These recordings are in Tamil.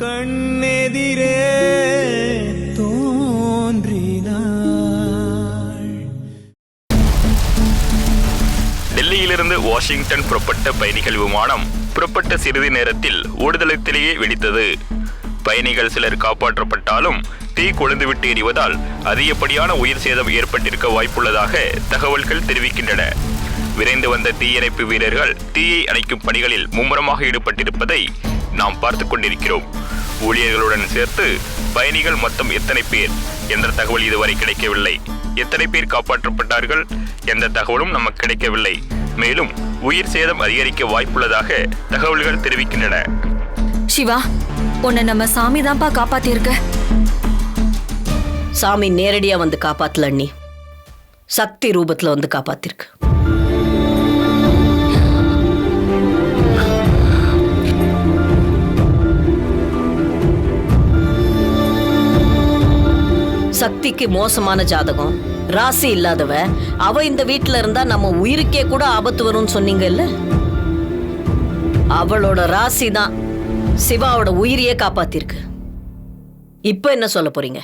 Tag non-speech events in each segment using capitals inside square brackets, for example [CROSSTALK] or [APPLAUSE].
கண்ணெதிரே தோன்றினாள். டெல்லியிலிருந்து வாஷிங்டன் புறப்பட்ட பயணிகள் விமானம் புறப்பட்ட சிறிது நேரத்தில் ஓடுதளத்திலேயே வெடித்தது. பயணிகள் சிலர் காப்பாற்றப்பட்டாலும் தீ கொழுந்துவிட்டு எரிவதால் அதிகப்படியான உயிர் சேதம் ஏற்பட்டிருக்க வாய்ப்புள்ளதாக தகவல்கள் தெரிவிக்கின்றன. விரைந்து வந்த தீயணைப்பு வீரர்கள் தீயை அணைக்கும் பணிகளில் மும்முரமாக ஈடுபட்டிருப்பதை நாம் பார்த்து கொண்டிருக்கிறோம். ஊழியர்களுடன் சேர்த்து பயணிகள் மொத்தம் எத்தனை பேர்? என்ற தகவல் இதுவரை கிடைக்கவில்லை. எத்தனை பேர் காப்பாற்றப்பட்டார்கள்? எந்த தகவலும் நமக்கு கிடைக்கவில்லை. மேலும் உயிர் சேதம் அதிகரிக்க வாய்ப்புள்ளதாக தகவல்கள் தெரிவிக்கின்றன. சிவா உன்னை நம்ம சாமி தான்ப்பா காப்பாத்திருக்கு சாமி நேரடியா வந்து காப்பாத்தல அண்ணி. சக்தி ரூபத்துல வந்து காப்பாத்திருக்கு சக்திக்கு மோசமான ஜாதகம். ராசி இல்லாதவ அவ இந்த வீட்டுல இருந்தா நம்ம உயிருக்கே கூட ஆபத்து வரும்னு சொன்னீங்கல்ல? அவளோட ராசி தான் சிவாவோட உயிரையே காப்பாத்திருக்கு. இப்ப என்ன சொல்ல போறீங்க?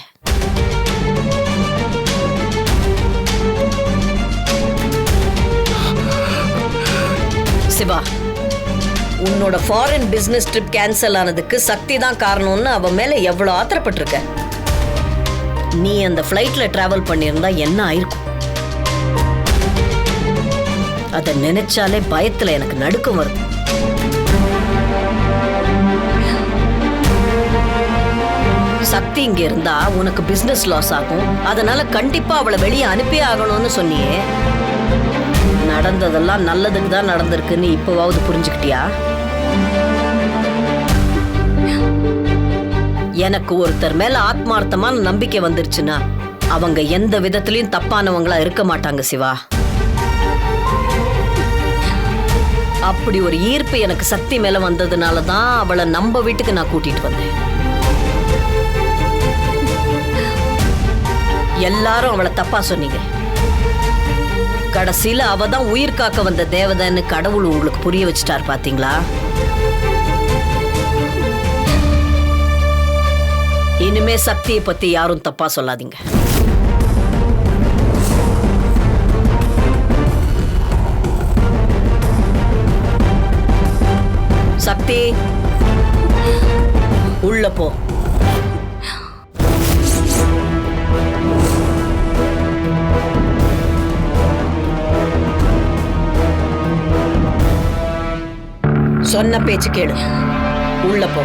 சிவா உன்னோட ஃபாரின் பிசினஸ் ட்ரிப் கேன்சல் ஆனதுக்கு சக்தி தான் காரணம்னு அவ மேல எவ்வளவு ஆத்திரப்பட்டிருக்க? நீ அந்த ஃப்ளைட்ல டிராவல் பண்ணியிருந்தா என்ன ஆயிருக்கும்? அதை நினைச்சாலே பயத்துல எனக்கு நடுக்கம் வருது சக்தி இங்க இருந்தா உனக்கு பிசினஸ் லாஸ் ஆகும். அதனால கண்டிப்பா அவளை வெளியே அனுப்பி ஆகணும்னு சொன்னியே. நடந்ததெல்லாம் நல்லதுக்கு தான் நடந்திருக்குன்னு இப்போவாவது புரிஞ்சுக்கிட்டியா? எனக்கு ஒருத்தர் மேல ஆத்மார்த்தமான நம்பிக்கை வந்துருச்சுன்னா அவங்க எந்த விதத்திலயும் தப்பானவங்களா இருக்க மாட்டாங்க சிவா. அப்படி ஒரு ஈர்ப்பு எனக்கு சக்தி மேல வந்ததுனால தான் அவளை நம்ம வீட்டுக்கு நான் கூட்டிட்டு வந்தேன். எல்லாரும் அவளை தப்பா சொன்னீங்க. கடைசியில அவ தான் உயிர் காக்க வந்த தேவதைன்னு கடவுள் உங்களுக்கு புரிய வச்சுட்டார் பாத்தீங்களா? இனிமே சக்தியை பத்தி யாரும் தப்பா சொல்லாதீங்க. சக்தி உள்ள போ. சொன்ன பேச்சு கேளு. உள்ள போ.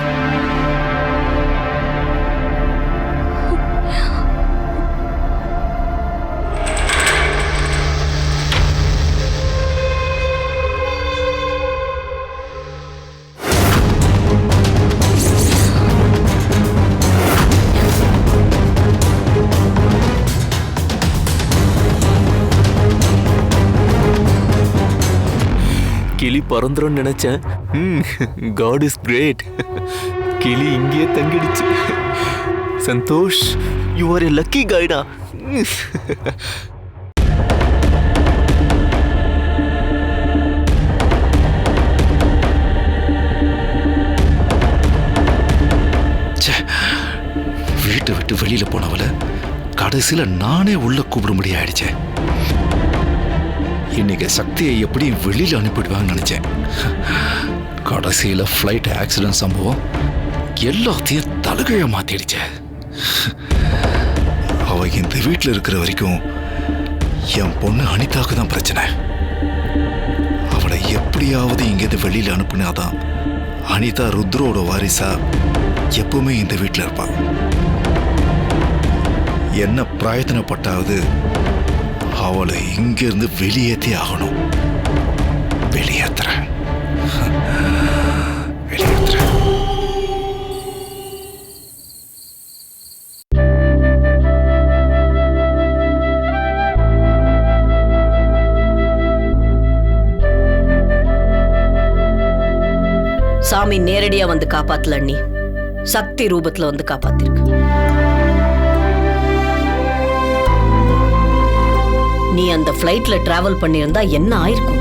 கிளி பறந்துரும் நினைச்சேன் காட் இஸ் கிரேட் கிளி இங்கேயே தங்கிடுச்சு. Santhosh you are a lucky கைடா வீட்டை விட்டு வெளியில போனவளை கடைசியில் நானே உள்ள கூப்பிடும்படி ஆயிடுச்சேன் இன்னைக்கு சக்தியை எப்படியும் வெளியில அனுப்பிடுவாங்கன்னு நினைச்சேன். கடைசியில ஃப்ளைட் ஆக்சிடென்ட் சம்பவம் எல்லாத்தையும் தலகைய மாத்திடுச்சே. அவ இந்த வீட்டில் இருக்கிற வரைக்கும் என் பொண்ணு அனிதாக்கு தான் பிரச்சனை. அவளை எப்படியாவது இங்கேருந்து வெளியில அனுப்புனாதான் அனிதா ருத்ரோட வாரிசா எப்பவுமே இந்த வீட்டில் இருப்பாள் என்ன பிராயத்தனப்பட்டாவது அவளை இங்கிருந்து வெளியேற்றி ஆகணும். வெளியேற்றுறேன் [LAUGHS] வெளியேற்றுறேன் சாமி நேரடியா வந்து காப்பாத்தல அண்ணி. சக்தி ரூபத்துல வந்து காப்பாத்திருக்கு. நீ அந்த ஃப்ளைட்ல டிராவல் பண்ணியிருந்தா என்ன ஆயிருக்கும்?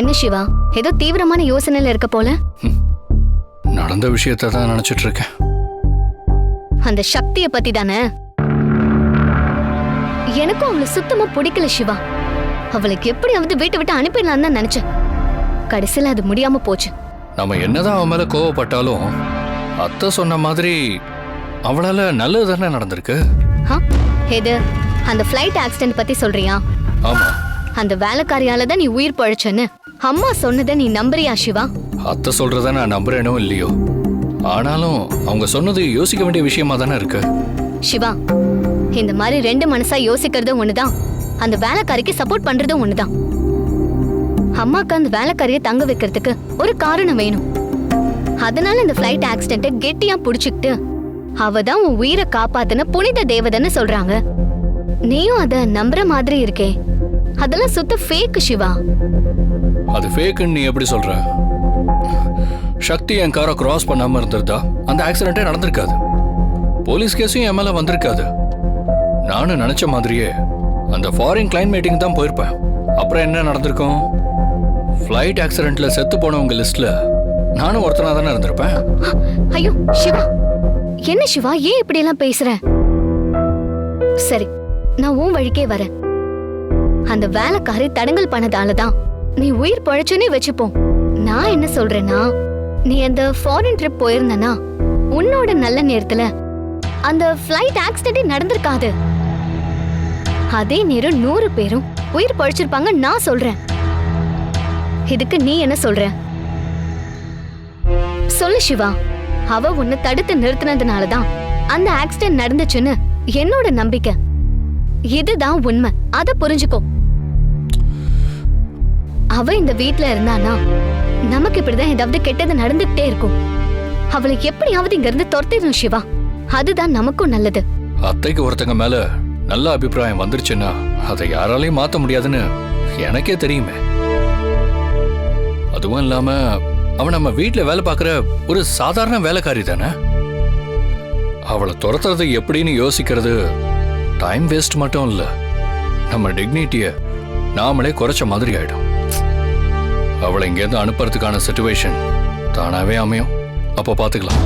என்ன சிவா? ஏதோ தீவிரமான யோசனையில இருக்க போல? நடந்த விஷயத்தை தான் நினைச்சிட்டு இருக்கேன். அந்த சக்திய பத்தி தானே எனக்கும் அவளை சுத்தமா பிடிக்கல சிவா. அவளுக்கு எப்படியாவது வீட்டை விட்டு அனுப்பிடலாம்னு தான் நினைச்சேன். கடைசியில அது முடியாம போச்சு. நம்ம என்னதான் அவன் மேல கோவப்பட்டாலும் அத்தை சொன்ன மாதிரி அவளால நல்லது தானே நடந்திருக்கு? எது அந்த ஃப்ளைட் ஆக்சிடென்ட் பத்தி சொல்றியா? ஆமா. அந்த வேலைக்காரியால தான் நீ உயிர் பழைச்சன்னு. அம்மா சொன்னதை நீ நம்புறியா சிவா? அத்தை சொல்றத நான் நம்புறேனோ இல்லையோ? ஆனாலும் அவங்க சொன்னது யோசிக்க வேண்டிய விஷயமா தானே இருக்கு? சிவா இந்த மாதிரி ரெண்டு மனசா யோசிக்கிறதும் ஒண்ணுதான். அந்த வேலைக்காரிக்கு சப்போர்ட் பண்றதும் ஒண்ணுதான். அம்மாக்கு அந்த வேலைக்காரிய தங்க வைக்கிறதுக்கு ஒரு காரணம் வேணும். அதனால இந்த ஃப்ளைட் ஆக்சிடென்ட்டை கெட்டியா புடிச்சுக்கிட்டு அவ தான் உன் உயிரை காப்பாத்துன புனித தேவதைன்னு சொல்றாங்க. நீயும் அத நம்புற மாதிரி இருக்கே. அதெல்லாம் சுத்த ஃபேக் சிவா. அது ஃபேக்குன்னு நீ எப்படி சொல்ற? சக்தி என் காரை கிராஸ் பண்ணாம இருந்திருந்தா அந்த ஆக்சிடென்ட்டே நடந்திருக்காது. போலீஸ் கேஸும் என் மேல வந்திருக்காது. நானும் நினைச்ச மாதிரியே அந்த ஃபாரின் கிளைன் மீட்டிங் தான் போயிருப்பேன். அப்புறம் என்ன நடந்திருக்கும்? ஃப்ளைட் ஆக்சிடென்ட்ல செத்து போனவங்க லிஸ்ட்ல நானும் ஒருத்தனா தானே இருந்திருப்பேன். ஐயோ சிவா. என்ன சிவா? ஏன் இப்படி எல்லாம் பேசுற? சரி நான் உன் வழிக்கே வரேன். அந்த வேலைக்காரி தடங்கல் பண்ணதால தான் நீ உயிர் பழைச்சுனே வச்சுப்போம். நான் என்ன சொல்றேன்னா நீ அந்த ஃபாரின் ட்ரிப் போயிருந்தனா உன்னோட நல்ல நேரத்துல அந்த ஃப்ளைட் ஆக்சிடென்ட் நடந்திருக்காது. அதே நேரம் நூறு பேரும் உயிர் பழிச்சிருப்பாங்க நான் சொல்றேன். இதுக்கு நீ என்ன சொல்ற? சொல்லு சிவா. அவ உன்னை தடுத்து நிறுத்தினதுனால தான் அந்த ஆக்சிடென்ட் நடந்துச்சுன்னு என்னோட நம்பிக்கை. இதுதான் உண்மை. அதை புரிஞ்சுக்கோ. அவ இந்த வீட்ல இருந்தானா? நமக்கு இப்படிதான் ஏதாவது கெட்டது நடந்துகிட்டே இருக்கும். அவளை எப்படியாவது இங்க இருந்து துரத்திடணும் சிவா. அதுதான் நமக்கும் நல்லது. அத்தைக்கு ஒருத்தங்க மேல நல்ல அபிப்பிராயம் வந்துருச்சுன்னா அதை யாராலையும் மாத்த முடியாதுன்னு எனக்கே தெரியுமே. அதுவும் இல்லாம அவன் நம்ம வீட்டுல வேலை பார்க்குற ஒரு சாதாரண வேலைக்காரி தானே? அவளை துரத்துறது எப்படின்னு யோசிக்கிறது டைம் வேஸ்ட் மட்டும் இல்ல. நம்ம டிக்னிட்டிய நாமளே குறைச்ச மாதிரி ஆயிடும். அவளை இங்கேருந்து அனுப்புறதுக்கான சுச்சுவேஷன் தானாவே அமையும். அப்போ பார்த்துக்கலாம்.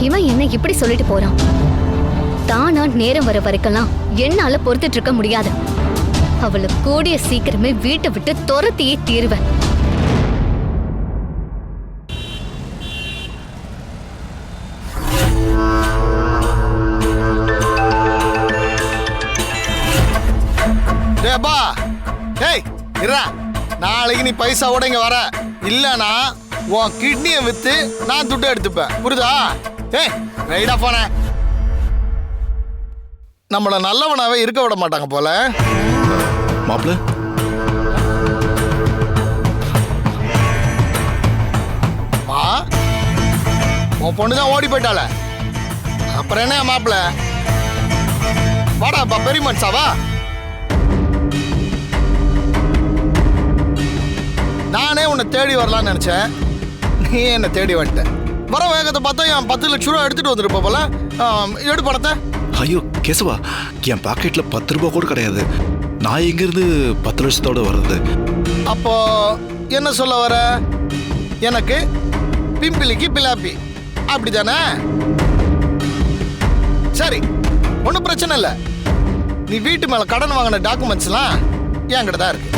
இவன் என்ன இப்படி சொல்லிட்டு போறான்? தானா நேரம் வர வரைக்கெல்லாம் என்னால பொறுத்துட்டு இருக்க முடியாது. அவளை கூடிய சீக்கிரமே வீட்டை விட்டு துரத்தியே தீருவேன். இருடா நாளைக்கு நீ பைசாவோட இங்க வர. இல்லனா உன் கிட்னியை வித்து நான் துட்டு எடுத்துப்பேன். புரியுதா ஏய் ரைடா போனேன் நம்மள நல்லவனாவே இருக்க விட மாட்டாங்க போல. மாப்பிள்ள. மா உன் பொண்ணு தான் ஓடி போயிட்டாள. அப்புறம் என்ன மாப்பிள்ள? வாடா அப்பா பெரிய மனுஷாவா நானே உன்னை தேடி வரலாம்னு நினைச்சேன். நீ என்னை தேடி வந்துட்ட. வர வேகத்தை பார்த்தா என் பத்து லட்ச ரூபா எடுத்துட்டு வந்திருப்ப போல. எடு பணத்தை. ஐயோ கேசவா என் பாக்கெட்ல பத்து ரூபாய் கூட கிடையாது. நான் எங்கிருந்து பத்து லட்சத்தோட வர்றது? அப்போ என்ன சொல்ல வர? எனக்கு பிம்பிளிக்கு பிலாப்பி. அப்படிதானே சரி ஒன்றும் பிரச்சனை இல்லை. நீ வீட்டு மேல கடன் வாங்கின டாக்குமெண்ட்ஸ்லாம் என்கிட்ட தான் இருக்கு.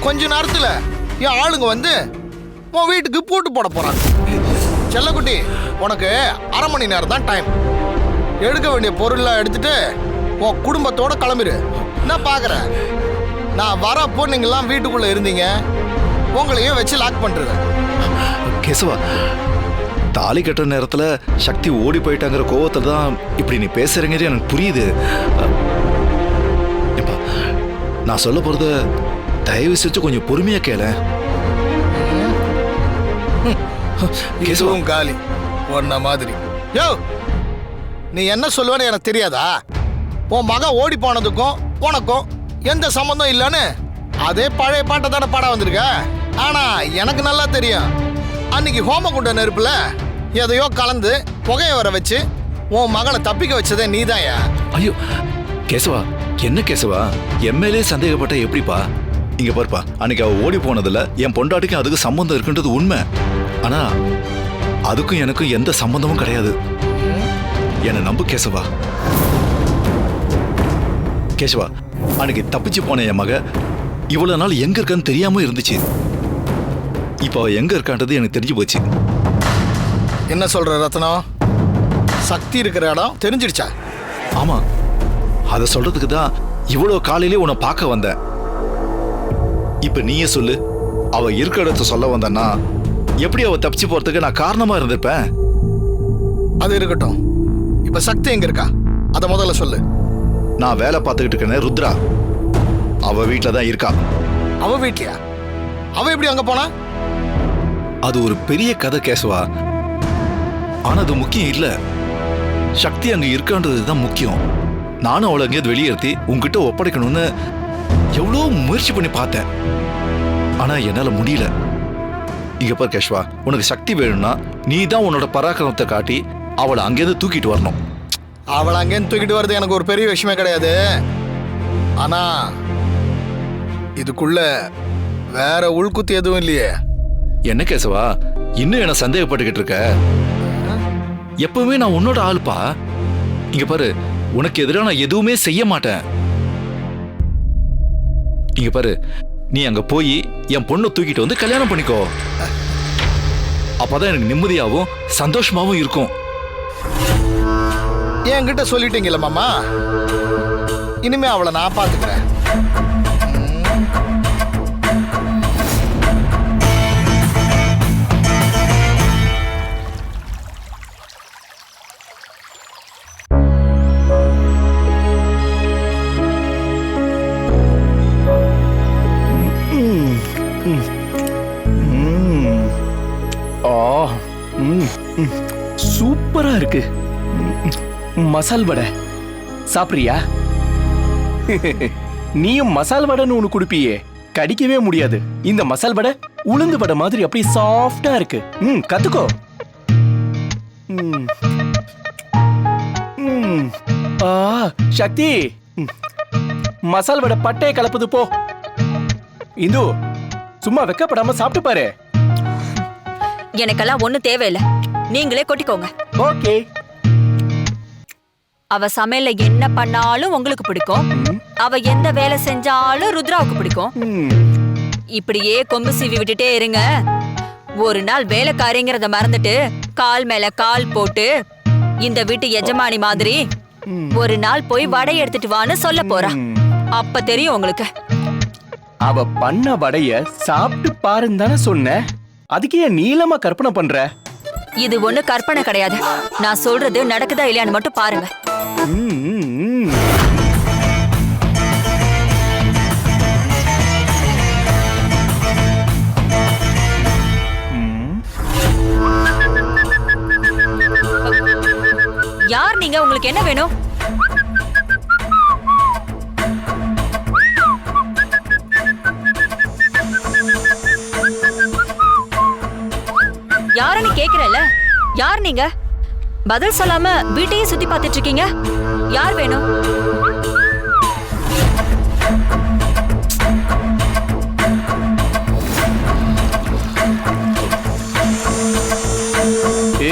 இன்னும் கொஞ்ச நேரத்துல என் ஆளுங்க வந்து உன் வீட்டுக்கு பூட்டு போட போறாங்க. செல்லக்குட்டி உனக்கு அரை மணி நேரம் தான் டைம் எடுக்க வேண்டிய பொருள்லாம் எடுத்துட்டு உன் குடும்பத்தோட கிளம்பிரு. நான் பார்க்குறேன் நான் வரப்போ நீங்கள்லாம் வீட்டுக்குள்ளே இருந்தீங்க. உங்களையும் வச்சு லாக் பண்ணிருவேன் கேசவா தாலி கட்டுற நேரத்தில் சக்தி ஓடி போயிட்டாங்கிற கோவத்தில் தான் இப்படி நீ பேசுகிறீங்கன்னு எனக்கு புரியுது. நான் சொல்ல போகிறத தயவு செஞ்சு கொஞ்சம் பொறுமையா கேள. [LAUGHS] கேசவா. இதுவும் காலி. ஒன்ன மாதிரி. யோ! நீ என்ன சொல்லுவேன்னு எனக்கு தெரியாதா? உன் மகன் ஓடி போனதுக்கும் உனக்கும் எந்த சம்மந்தம் இல்லைன்னு அதே பழைய பாட்டை தானே பாட வந்திருக்க? ஆனா எனக்கு நல்லா தெரியும். அன்னைக்கு ஹோமகுண்ட நெருப்புல எதையோ கலந்து புகைய வர வச்சு உன் மகளை தப்பிக்க வச்சதே நீதாயா ஐயோ கேசவா என்ன கேசவா? எம்எல்ஏ சந்தேகப்பட்ட எப்படிப்பா? இங்க பாருப்பா அன்னைக்கு அவ ஓடி போனதுல என் பொண்டாட்டிக்கும் அதுக்கு சம்பந்தம் இருக்குன்றது உண்மை. ஆனா அதுக்கும் எனக்கும் எந்த சம்பந்தமும் கிடையாது. என்னை நம்பு கேசவா. கேசவா அன்னைக்கு தப்பிச்சு போன என் மக இவ்வளவு நாள் எங்க இருக்கான்னு தெரியாம இருந்துச்சு. இப்போ அவ எங்க இருக்கான்றது எனக்கு தெரிஞ்சு போச்சு. என்ன சொல்ற ரத்னம் சக்தி இருக்கிற இடம் தெரிஞ்சிடுச்சா? ஆமா. அதை சொல்றதுக்கு தான் இவ்வளவு காலையிலே உன்னை பார்க்க வந்தேன். இப்ப நீயே சொல்லு. அவ இருக்கிற இடத்த சொல்ல வந்தன்னா எப்படி அவ தப்பிச்சு போறதுக்கு நான் காரணமா இருந்திருப்பேன்? அது இருக்கட்டும். இப்ப சக்தி எங்க இருக்கா? அத முதல்ல சொல்லு. நான் வேலை பார்த்துக்கிட்டு இருக்கேனே ருத்ரா. அவ வீட்டில் தான் இருக்கா. அவ வீட்லயா? அவ எப்படி அங்க போனா? அது ஒரு பெரிய கதை கேசவா? ஆனா அது முக்கியம் இல்ல. சக்தி அங்க இருக்கான்றது தான் முக்கியம். நானும் அவளை எங்கேயாவது வெளியேற்றி உங்ககிட்ட ஒப்படைக்கணும்னு எவ்வளோ முயற்சி பண்ணி பார்த்தேன். ஆனா என்னால முடியல. இங்க பார் கேஷ்வா உனக்கு சக்தி வேணும்னா நீ தான் உன்னோட பராக்கிரமத்தை காட்டி அவளை அங்கேருந்து தூக்கிட்டு வரணும். அவளை அங்கேருந்து தூக்கிட்டு வர்றது எனக்கு ஒரு பெரிய விஷயமே கிடையாது. ஆனா இதுக்குள்ள வேற உள்குத்து எதுவும் இல்லையே. என்ன கேசவா இன்னும் என்ன சந்தேகப்பட்டுக்கிட்டு இருக்க? எப்பவுமே நான் உன்னோட ஆள்பா? இங்க பாரு உனக்கு எதிராக நான் எதுவுமே செய்ய மாட்டேன். இங்க பாரு. நீ அங்க போய் என் பொண்ணை தூக்கிட்டு வந்து கல்யாணம் பண்ணிக்கோ. அப்பதான் எனக்கு நிம்மதியாவும் சந்தோஷமாவும் இருக்கும். என்கிட்ட சொல்லிட்டீங்கல்ல மாமா? இனிமே அவளை நான் பாத்துக்கிறேன். இருக்கு மசால் வடை. சாப்பிடுறியா? நீயும் மசால் வடைன்னு ஒன்று குடிப்பியே. கடிக்கவே முடியாது. இந்த மசால் வடை உளுந்து வடை மாதிரி அப்படியே சாஃப்டா இருக்கு. ம் கத்துக்கோ. ஆ சக்தி. மசால் வடை பட்டையை கலப்புது போ. இந்து சும்மா வெக்கப்படாம சாப்பிட்டு பாரு. எனக்கெல்லாம் ஒண்ணு தேவையில்ல. நீங்களே கொட்டிக்கோங்க. ஓகே அவ சமையல்ல என்ன பண்ணாலும் உங்களுக்கு பிடிக்கும். அவ எந்த வேலை செஞ்சாலும் ருத்ராவுக்கு பிடிக்கும். இப்படியே கொம்பு சீவி விட்டுட்டே இருங்க. ஒரு நாள் வேலைக்காரிங்கிறத மறந்துட்டு கால் மேல கால் போட்டு இந்த வீட்டு எஜமானி மாதிரி ஒரு நாள் போய் வடை எடுத்துட்டு வான்னு சொல்ல போறா. அப்ப தெரியும் உங்களுக்கு. அவ பண்ண வடைய சாப்பிட்டு பாருன்னு தானே சொன்னேன் அதுக்கு ஏன் நீளமா கற்பனை பண்ற? இது ஒண்ணு கற்பனை கிடையாது. நான் சொல்றது நடக்குதா இல்லையான்னு மட்டும் பாருங்க. யார் நீங்க? உங்களுக்கு என்ன வேணும்? யாருன்னு கேக்குறல்ல யார் நீங்க? பதில் சொல்லாம வீட்டையே சுத்தி பார்த்துட்டு இருக்கீங்க யார் வேணும்?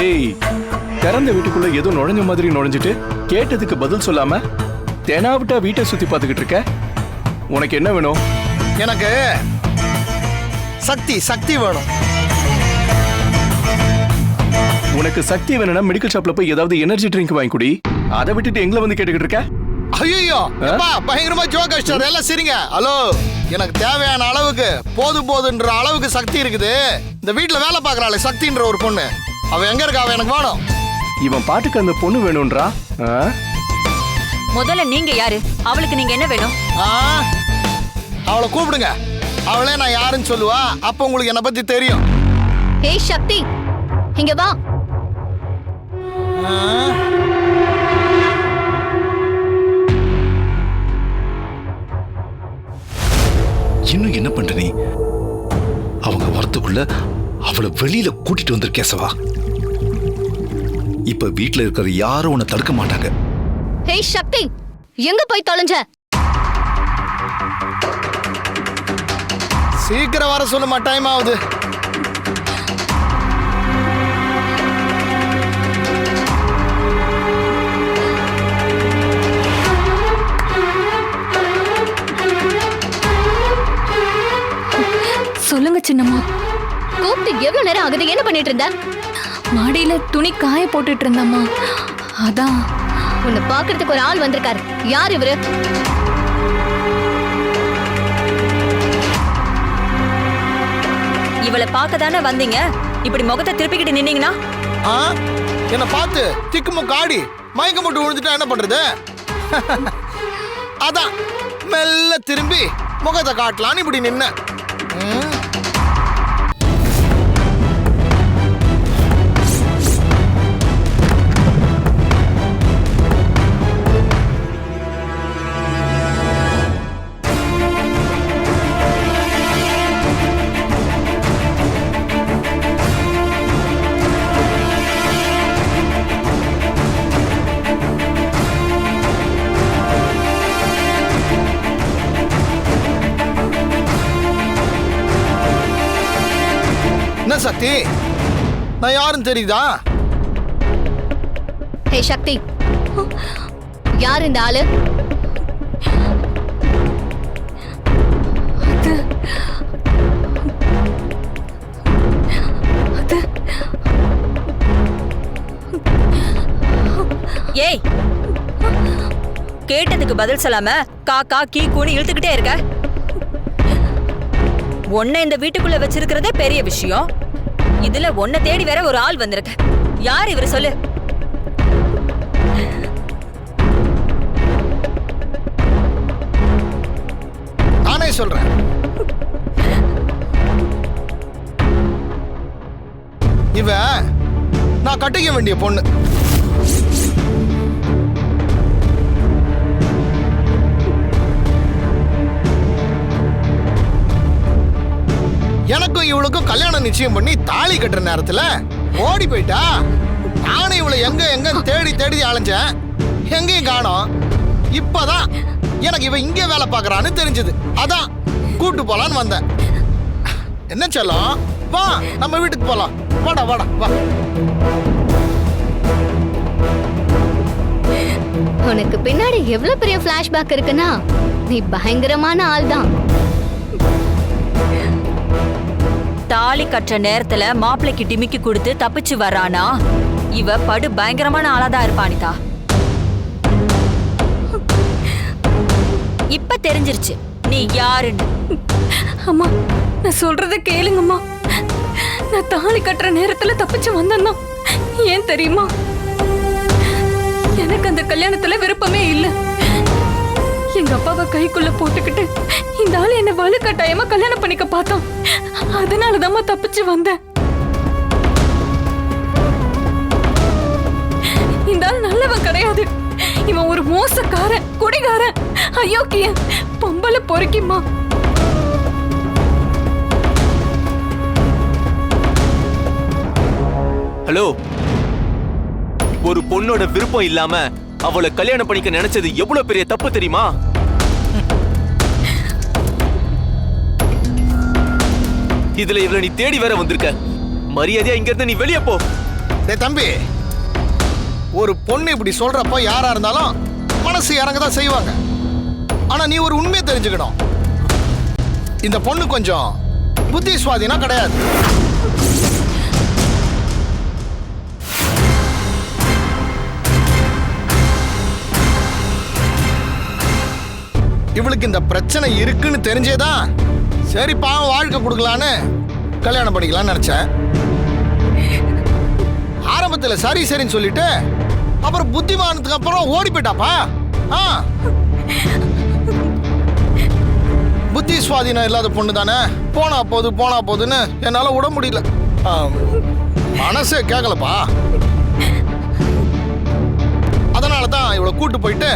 ஏய் திறந்த வீட்டுக்குள்ள ஏதோ நுழைஞ்ச மாதிரி நுழைஞ்சிட்டு கேட்டதுக்கு பதில் சொல்லாம தெனாவிட்டா வீட்டை சுத்தி பார்த்துக்கிட்டு இருக்க? உனக்கு என்ன வேணும்? எனக்கு சக்தி சக்தி வேணும். உனக்கு சக்தி வேணும்னா மெடிக்கல் ஷாப்ல போய் ஏதாவது எனர்ஜி ட்ரிங்க் வாங்கி குடி. அதை விட்டுட்டு எங்களை வந்து கேட்டுக்கிட்டு இருக்க? ஐயோ பயங்கரமா ஜோக் அடிச்சாரு எல்லாம் சரிங்க. ஹலோ எனக்கு தேவையான அளவுக்கு போது போதுன்ற அளவுக்கு சக்தி இருக்குது. இந்த வீட்ல வேலை பார்க்கறாளே சக்தின்ற ஒரு பொண்ணு. அவ எங்க இருக்கா? அவ எனக்கு வேணும். இவன் பாட்டுக்கு அந்த பொண்ணு வேணும்ன்றா? ஆ? முதல்ல நீங்க யாரு? அவளுக்கு நீங்க என்ன வேணும்? ஆ? அவளை கூப்பிடுங்க. அவளே நான் யாருன்னு சொல்லுவா. அப்ப உங்களுக்கு என்னை பத்தி தெரியும். ஏய் சக்தி. இங்க வா? இன்னும் என்ன பண்ற நீ? அவங்க வரத்துக்குள்ள அவளை வெளியில கூட்டிட்டு வந்திருக்கேன் சிவா. இப்ப வீட்ல இருக்கிற யாரும் உன்னை தடுக்க மாட்டாங்க. ஹேய் சக்தி! எங்க போய் தொலைஞ்ச? சீக்கிரம் வர சொல்லுமா டைம் ஆகுது. சொல்லுங்க சின்னம்மா. கூப்பிட்டு எவ்வளவு நேரம் ஆகுது? என்ன பண்ணிட்டு இருந்த? மாடியில துணி காய போட்டுட்டு இருந்தம்மா. அதான். உன்னை பாக்குறதுக்கு ஒரு ஆள் வந்திருக்காரு. யார் இவரு? இவளை பார்க்க தானே வந்தீங்க? இப்படி முகத்தை திருப்பிக்கிட்டு நின்னீங்கன்னா? ஆ என்ன பார்த்து திக்குமுக்கு ஆடி மயக்கம் போட்டு விழுந்துட்டா என்ன பண்றது? [LAUGHS] அதான். மெல்ல திரும்பி முகத்தை காட்டலான்னு இப்படி நின்ன என்ன சக்தி. நான் யாருன்னு தெரியுதா? ஹே சக்தி. யார் இந்த ஆளு? ஏய் கேட்டதுக்கு பதில் சொல்லாம காக்கா கீ கூனி இழுத்துக்கிட்டே இருக்க. உன்னை இந்த வீட்டுக்குள்ள வச்சிருக்கிறதே பெரிய விஷயம். இதுல உன்னை தேடி வேற ஒரு ஆள் வந்திருக்க. யார் இவர் சொல்லு. நானே சொல்றேன். இவ நான் கட்டிக்க வேண்டிய பொண்ணு. எனக்கும் இவளுக்கும் கல்யாணம் நிச்சயம் பண்ணி தாலி கட்டுற நேரத்துல ஓடி போயிட்டா? நானும் இவளை எங்க எங்க தேடி தேடி அலைஞ்சேன். எங்கேயும் காணோம். இப்பதான் எனக்கு இவ இங்கே வேலை பார்க்கறான்னு தெரிஞ்சது. அதான் கூட்டு போலான்னு வந்தேன். என்ன சொல்லும்? வா நம்ம வீட்டுக்கு போலாம். வாடா வாடா வா. உனக்கு பின்னாடி எவ்வளவு பெரிய பிளாஷ்பேக் இருக்குன்னா நீ பயங்கரமான ஆள் தான் தாலி கட்டுற நேரத்துல மாப்பிள்ளைக்கு டிமிக்கி கொடுத்து தப்பிச்சு வரானா இவ படு பயங்கரமான ஆளாதான் இருப்பானிதா இப்ப தெரிஞ்சிருச்சு. நீ யாருன்னு. அம்மா நான் சொல்றத கேளுங்கம்மா. நான் தாலி கட்டுற நேரத்துல தப்பிச்சு வந்தேன்னா ஏன் தெரியுமா? எனக்கு அந்த கல்யாணத்துல விருப்பமே இல்லை. எங்க அப்பாவை கைக்குள்ள போட்டுக்கிட்டு இந்த ஆள் என்ன வலுக்கட்டாயமா கல்யாணம் பண்ணிக்க பார்த்தோம். அதனாலதாம்மா தப்பிச்சு வந்தேன். இந்த ஆள் நல்லவன் கிடையாது. இவன் ஒரு மோசக்காரன் குடிகாரன் அயோக்கியன் பொம்பளை பொறுக்கிம்மா. ஹலோ. ஒரு பொண்ணோட விருப்பம் இல்லாம அவளை கல்யாணம் பண்ணிக்க நினைச்சது எவ்வளவு பெரிய தப்பு தெரியுமா? இதுல இவளை நீ தேடி வேற வந்திருக்க. மரியாதையா இங்க இருந்து நீ வெளியே போ. டேய் தம்பி ஒரு பொண்ணு இப்படி சொல்றப்ப யாரா இருந்தாலும் மனசு இறங்க தான் செய்வாங்க. ஆனா நீ ஒரு உண்மையை தெரிஞ்சுக்கணும். இந்த பொண்ணு கொஞ்சம் புத்தி சுவாதினா கிடையாது. இவளுக்கு இந்த பிரச்சனை இருக்குன்னு தெரிஞ்சேதான் சரி பாவம் வாழ்க்கை கொடுக்கலான்னு கல்யாணம் பண்ணிக்கலாம்னு நினைச்சேன். ஆரம்பத்துல சரி சரின்னு சொல்லிட்டு அப்புறம் புத்திமானத்துக்கு அப்புறம் ஓடி போயிட்டாப்பா. ஆ. புத்தி சுவாதீனம் இல்லாத பொண்ணு தானே? போனா போது போனா போதுன்னு என்னால விட முடியல. ஆ, மனசே கேட்கலப்பா அதனால தான் இவ்வளோ கூட்டு போயிட்டு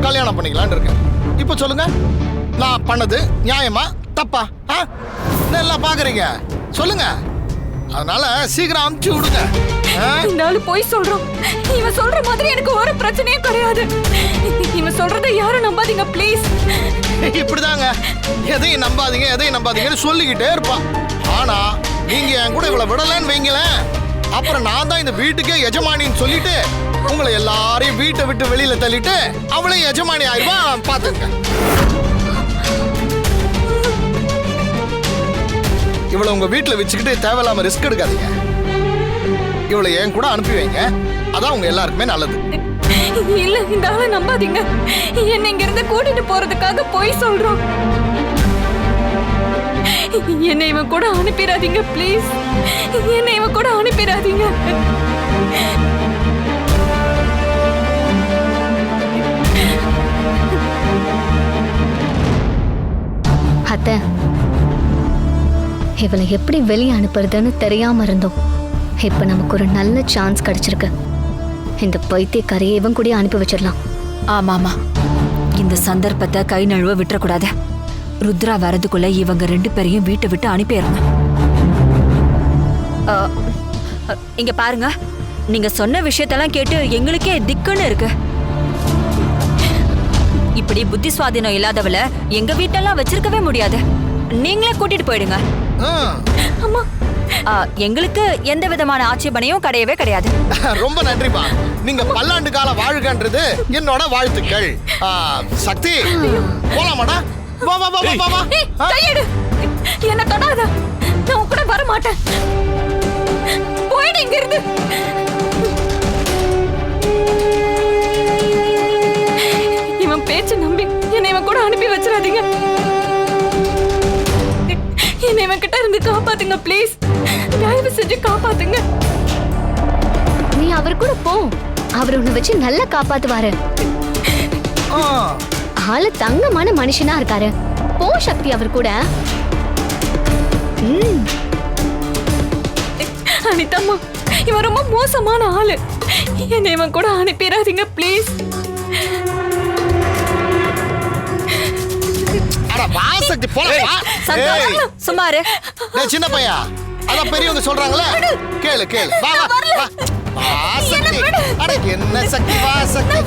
கல்யாணம் பண்ணிக்கலான்னு இருக்கேன். இப்போ சொல்லுங்க. நான் பண்ணது நியாயமா? தப்பா? ஆ? என்ன எல்லாம் பாக்குறீங்க? சொல்லுங்க. அதனால சீக்கிரம் அமுச்சு விடுங்க. ஆளு போய் சொல்றான் இவன் சொல்ற மாதிரி எனக்கு ஒரு பிரச்சனையும் கிடையாது. இவன் சொல்றதை யாரும் நம்பாதீங்க ப்ளீஸ் இப்படிதாங்க. எதையும் நம்பாதீங்க எதையும் நம்பாதீங்கன்னு சொல்லிக்கிட்டே இருப்பான். ஆனா நீங்க என் கூட இவ்வளவு விடலன்னு வைங்களேன். அப்புறம் நான் தான் இந்த வீட்டுக்கே எஜமானின்னு சொல்லிட்டு உங்களை எல்லாரையும் வீட்டை விட்டு வெளியில தள்ளிட்டு அவளே எஜமானி ஆயிருவா பாத்துங்க இவளை உங்க வீட்டில் வச்சுக்கிட்டு தேவையில்லாம ரிஸ்க் எடுக்காதீங்க. இவளை என் கூட அனுப்பி வைங்க. அதான் உங்க எல்லாருக்குமே நல்லது. இல்ல இந்த ஆளை நம்பாதீங்க. என்ன இங்க இருந்து கூட்டிட்டு போறதுக்காக போய் சொல்றோம். என்னை இவன் கூட அனுப்பிடாதீங்க ப்ளீஸ் என்னை இவன் கூட அனுப்பிடாதீங்க. இவளை எப்படி வெளியே அனுப்புறதுன்னு தெரியாம இருந்தோம். இப்ப நமக்கு ஒரு நல்ல சான்ஸ் கிடைச்சிருக்கு. இந்த பைத்தியக்காரையை இவன் கூட அனுப்பி வச்சிடலாம். ஆமாமா. இந்த சந்தர்ப்பத்தை கை நழுவ விட்டுறக்கூடாது. ருத்ரா வரதுக்குள்ள இவங்க ரெண்டு பேரையும் வீட்டை விட்டு அனுப்பிடணும். இங்க பாருங்க. நீங்க சொன்ன விஷயத்தெல்லாம் கேட்டு எங்களுக்கே திக்குன்னு இருக்கு. இப்படி புத்தி சுவாதீனம் இல்லாதவள எங்க வீட்டெல்லாம் வச்சிருக்கவே முடியாது. நீங்களே கூட்டிட்டு போயிடுங்க. அம்மா எங்களுக்கு எந்த விதமான ஆட்சேபனையும் கிடையவே கிடையாது. [LAUGHS] ரொம்ப நன்றிப்பா. நீங்க பல்லாண்டு கால வாழ்கன்றது என்னோட வாழ்த்துக்கள். சக்தி போலாமாடா? வா வா வா வா, வா கையெடு. என்ன தொடாத. நான் உன் கூட வர மாட்டேன் போயிடு இங்க இருந்து இவன் பேச்ச நம்பி என்னை இவன் கூட அனுப்பி வச்சிடாதீங்க. என்னை இவன் கிட்ட இருந்து காப்பாத்துங்க ப்ளீஸ் தயவு செஞ்சு காப்பாத்துங்க. நீ அவர் கூட போ. அவர் உன்னை வச்சு நல்லா காப்பாத்துவாரு. ஆ. ஆளு தங்கமான மனுஷனா இருக்காரு. போ சக்தி அவர் கூட. அனிதம்மா இவன் ரொம்ப மோசமான ஆளு. என்னை இவன் கூட அனுப்பிடாதீங்க ப்ளீஸ் அட வா சக்தி போலாம் வா. சுமாரு டேய், சின்ன பையா அதான் பெரியவங்க சொல்றாங்களே கேளு கேளு. வா வா வா. வா சக்தி. அட என்ன சக்தி வா சக்தி.